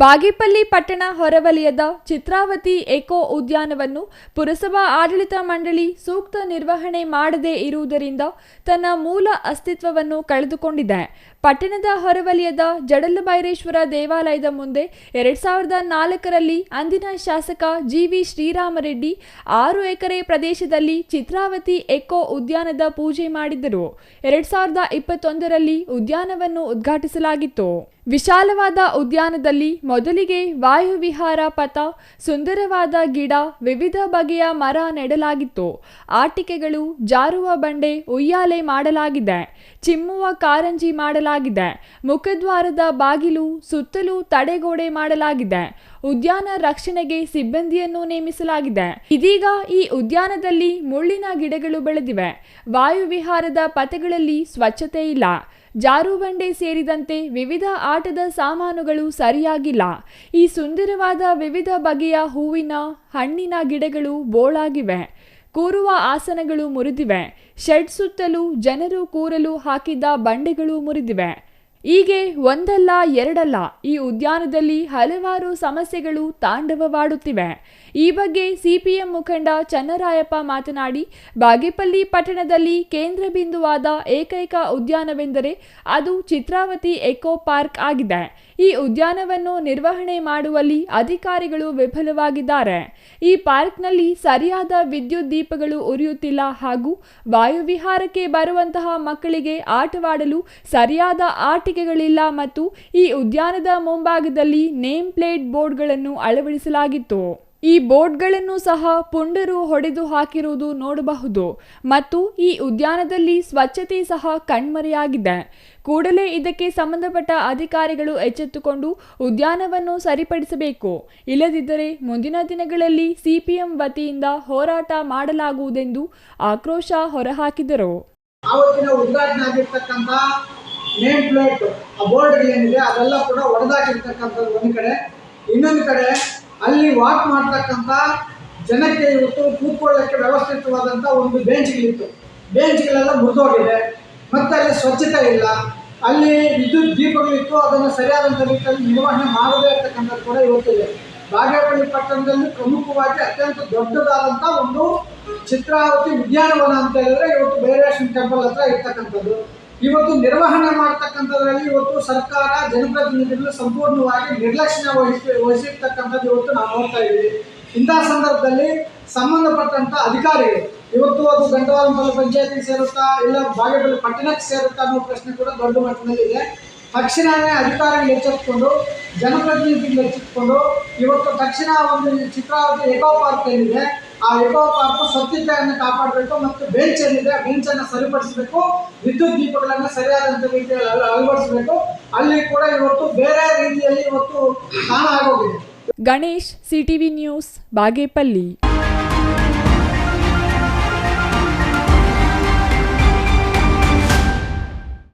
ಬಾಗೇಪಲ್ಲಿ ಪಟ್ಟಣ ಹೊರವಲಯದ ಚಿತ್ರಾವತಿ ಎಕೋ ಉದ್ಯಾನವನ್ನು ಪುರಸಭಾ ಆಡಳಿತ ಮಂಡಳಿ ಸೂಕ್ತ ನಿರ್ವಹಣೆ ಮಾಡದೇ ಇರುವುದರಿಂದ ತನ್ನ ಮೂಲ ಅಸ್ತಿತ್ವವನ್ನು ಕಳೆದುಕೊಂಡಿದೆ. ಪಟ್ಟಣದ ಹೊರವಲಯದ ಜಡಲಭೈರೇಶ್ವರ ದೇವಾಲಯದ ಮುಂದೆ ಎರಡ್ ಸಾವಿರದ ನಾಲ್ಕರಲ್ಲಿ ಅಂದಿನ ಶಾಸಕ ಜಿ ವಿ ಶ್ರೀರಾಮರೆಡ್ಡಿ ಆರು ಎಕರೆ ಪ್ರದೇಶದಲ್ಲಿ ಚಿತ್ರಾವತಿ ಎಕೋ ಉದ್ಯಾನದ ಪೂಜೆ ಮಾಡಿದ್ದರು ಎರಡ್ ಸಾವಿರದ ಇಪ್ಪತ್ತೊಂದರಲ್ಲಿ ಉದ್ಯಾನವನ್ನು ಉದ್ಘಾಟಿಸಲಾಗಿತ್ತು. ವಿಶಾಲವಾದ ಉದ್ಯಾನದಲ್ಲಿ ಮೊದಲಿಗೆ ವಾಯುವಿಹಾರ ಪಥ, ಸುಂದರವಾದ ಗಿಡ, ವಿವಿಧ ಬಗೆಯ ಮರ ನೆಡಲಾಗಿತ್ತು. ಆಟಿಕೆಗಳು, ಜಾರುವ ಬಂಡೆ, ಉಯ್ಯಾಲೆ ಮಾಡಲಾಗಿದೆ. ಚಿಮ್ಮುವ ಕಾರಂಜಿ ಮಾಡಲಾಗಿದೆ. ಮುಖದ್ವಾರದ ಬಾಗಿಲು, ಸುತ್ತಲೂ ತಡೆಗೋಡೆ ಮಾಡಲಾಗಿದೆ. ಉದ್ಯಾನ ರಕ್ಷಣೆಗೆ ಸಿಬ್ಬಂದಿಯನ್ನು ನೇಮಿಸಲಾಗಿದೆ. ಇದೀಗ ಈ ಉದ್ಯಾನದಲ್ಲಿ ಮುಳ್ಳಿನ ಗಿಡಗಳು ಬೆಳೆದಿವೆ. ವಾಯುವಿಹಾರದ ಪಥಗಳಲ್ಲಿ ಸ್ವಚ್ಛತೆ ಇಲ್ಲ. ಜಾರುಬಂಡೆ ಸೇರಿದಂತೆ ವಿವಿಧ ಆಟದ ಸಾಮಾನುಗಳು ಸರಿಯಾಗಿಲ್ಲ. ಈ ಸುಂದರವಾದ ವಿವಿಧ ಬಗೆಯ ಹೂವಿನ, ಹಣ್ಣಿನ ಗಿಡಗಳು ಬೋಳಾಗಿವೆ. ಕೂರುವ ಆಸನಗಳು ಮುರಿದಿವೆ. ಶೆಡ್ ಸುತ್ತಲೂ ಜನರು ಕೂರಲು ಹಾಕಿದ್ದ ಬಂಡೆಗಳು ಮುರಿದಿವೆ. ಹೀಗೆ ಒಂದಲ್ಲ ಎರಡಲ್ಲ ಈ ಉದ್ಯಾನದಲ್ಲಿ ಹಲವಾರು ಸಮಸ್ಯೆಗಳು ತಾಂಡವವಾಡುತ್ತಿವೆ. ಈ ಬಗ್ಗೆ ಸಿಪಿಎಂ ಮುಖಂಡ ಚನ್ನರಾಯಪ್ಪ ಮಾತನಾಡಿ, ಬಾಗೇಪಲ್ಲಿ ಪಟ್ಟಣದಲ್ಲಿ ಕೇಂದ್ರ ಬಿಂದುವಾದ ಏಕೈಕ ಉದ್ಯಾನವೆಂದರೆ ಅದು ಚಿತ್ರಾವತಿ ಎಕೋ ಪಾರ್ಕ್ ಆಗಿದೆ. ಈ ಉದ್ಯಾನವನ್ನು ನಿರ್ವಹಣೆ ಮಾಡುವಲ್ಲಿ ಅಧಿಕಾರಿಗಳು ವಿಫಲವಾಗಿದ್ದಾರೆ. ಈ ಪಾರ್ಕ್ನಲ್ಲಿ ಸರಿಯಾದ ವಿದ್ಯುತ್ ದೀಪಗಳು ಉರಿಯುತ್ತಿಲ್ಲ ಹಾಗೂ ವಾಯುವಿಹಾರಕ್ಕೆ ಬರುವಂತಹ ಮಕ್ಕಳಿಗೆ ಆಟವಾಡಲು ಸರಿಯಾದ ಆಟಿಕೆಗಳಿಲ್ಲ ಮತ್ತು ಈ ಉದ್ಯಾನದ ಮುಂಭಾಗದಲ್ಲಿ ನೇಮ್ ಪ್ಲೇಟ್ ಬೋರ್ಡ್ಗಳನ್ನು ಅಳವಡಿಸಲಾಗಿತ್ತು. ಈ ಬೋರ್ಡ್ಗಳನ್ನು ಸಹ ಪುಂಡರು ಹೊಡೆದು ಹಾಕಿರುವುದು ನೋಡಬಹುದು ಮತ್ತು ಈ ಉದ್ಯಾನದಲ್ಲಿ ಸ್ವಚ್ಛತೆ ಸಹ ಕಣ್ಮರೆಯಾಗಿದೆ. ಕೂಡಲೇ ಇದಕ್ಕೆ ಸಂಬಂಧಪಟ್ಟ ಅಧಿಕಾರಿಗಳು ಎಚ್ಚೆತ್ತುಕೊಂಡು ಉದ್ಯಾನವನ್ನು ಸರಿಪಡಿಸಬೇಕು. ಇಲ್ಲದಿದ್ದರೆ ಮುಂದಿನ ದಿನಗಳಲ್ಲಿ ಸಿಪಿಎಂ ವತಿಯಿಂದ ಹೋರಾಟ ಮಾಡಲಾಗುವುದೆಂದು ಆಕ್ರೋಶ ಹೊರಹಾಕಿದರು. ನೇಮ್ ಪ್ಲೇಟ್ ಆ ಬೋರ್ಡ್ಗಳೇನಿದೆ ಅದೆಲ್ಲ ಕೂಡ ಒಡೆದಾಗಿರ್ತಕ್ಕಂಥದ್ದು ಒಂದು ಕಡೆ. ಇನ್ನೊಂದು ಕಡೆ, ಅಲ್ಲಿ ವಾಕ್ ಮಾಡ್ತಕ್ಕಂಥ ಜನಕ್ಕೆ ಇವತ್ತು ಕೂತ್ಕೊಳ್ಳೋಕ್ಕೆ ವ್ಯವಸ್ಥಿತವಾದಂಥ ಒಂದು ಬೆಂಚ್ಗಳಿತ್ತು ಬೆಂಚ್ಗಳೆಲ್ಲ ಮುರಿದೋಗಿದೆ. ಮತ್ತೆ ಅಲ್ಲಿ ಸ್ವಚ್ಛತೆ ಇಲ್ಲ. ಅಲ್ಲಿ ವಿದ್ಯುತ್ ದೀಪಗಳಿತ್ತು, ಅದನ್ನು ಸರಿಯಾದಂಥ ರೀತಿಯಲ್ಲಿ ನಿರ್ವಹಣೆ ಮಾಡದೇ ಇರ್ತಕ್ಕಂಥದ್ದು ಕೂಡ ಇವತ್ತಿದೆ ಬಾಗೇಪಲ್ಲಿ ಪಟ್ಟಣದಲ್ಲಿ ಪ್ರಮುಖವಾಗಿ ಅತ್ಯಂತ ದೊಡ್ಡದಾದಂಥ ಒಂದು ಚಿತ್ರಾವತಿ ಉದ್ಯಾನವನ ಅಂತ ಹೇಳಿದ್ರೆ ಇವತ್ತು ಭೈರೇಶ್ವರ ಟೆಂಪಲ್ ಹತ್ರ ಇರ್ತಕ್ಕಂಥದ್ದು. ಇವತ್ತು ನಿರ್ವಹಣೆ ಮಾಡ್ತಕ್ಕಂಥದ್ರಲ್ಲಿ ಇವತ್ತು ಸರ್ಕಾರ ಜನಪ್ರತಿನಿಧಿಗಳು ಸಂಪೂರ್ಣವಾಗಿ ನಿರ್ಲಕ್ಷ್ಯ ವಹಿಸಿ ವಹಿಸಿರ್ತಕ್ಕಂಥದ್ದು ಇವತ್ತು ನಾವು ನೋಡ್ತಾ ಇದ್ದೀವಿ. ಇಂತಹ ಸಂದರ್ಭದಲ್ಲಿ ಸಂಬಂಧಪಟ್ಟಂತ ಅಧಿಕಾರಿಗಳು, ಇವತ್ತು ಅದು ಗಂಟವಾಲಂಪಲ್ಲಿ ಪಂಚಾಯತಿಗೆ ಸೇರುತ್ತಾ ಇಲ್ಲ ಬಾಗೇಪಲ್ಲಿ ಪಟ್ಟಣಕ್ಕೆ ಸೇರುತ್ತಾ ಅನ್ನೋ ಪ್ರಶ್ನೆ ಕೂಡ ದೊಡ್ಡ ಮಟ್ಟದಲ್ಲಿ ಇದೆ. ತಕ್ಷಣವೇ ಅಧಿಕಾರಿಗಳು ಎಚ್ಚೆತ್ತುಕೊಂಡು ಜನಪ್ರತಿನಿಧಿಗಳು ಎಚ್ಚೆತ್ತುಕೊಂಡು ಇವತ್ತು ತಕ್ಷಣ ಒಂದು ಚಿತ್ರಾವತಿ ಏಕೋ ಪಾರ್ಕ್ ಏನಿದೆ ಆ ಎಕೋ ಪಾರ್ಕ್ ಸ್ವಚ್ಛತೆಯನ್ನು ಕಾಪಾಡಬೇಕು ಮತ್ತು ಬೆಂಚ್ ಏನಿದೆ ಆ ಬೆಂಚನ್ನು ಸರಿಪಡಿಸಬೇಕು, ವಿದ್ಯುತ್ ದೀಪಗಳನ್ನು ಸರಿಯಾದಂಥ ರೀತಿಯಲ್ಲಿ ಅಳ- ಅಳವಡಿಸಬೇಕು. ಅಲ್ಲಿ ಕೂಡ ಇವತ್ತು ಬೇರೆ ರೀತಿಯಲ್ಲಿ ಇವತ್ತು ಕಾಣ ಆಗೋಗಿದೆ. Ganesh CTV news Bagepalli.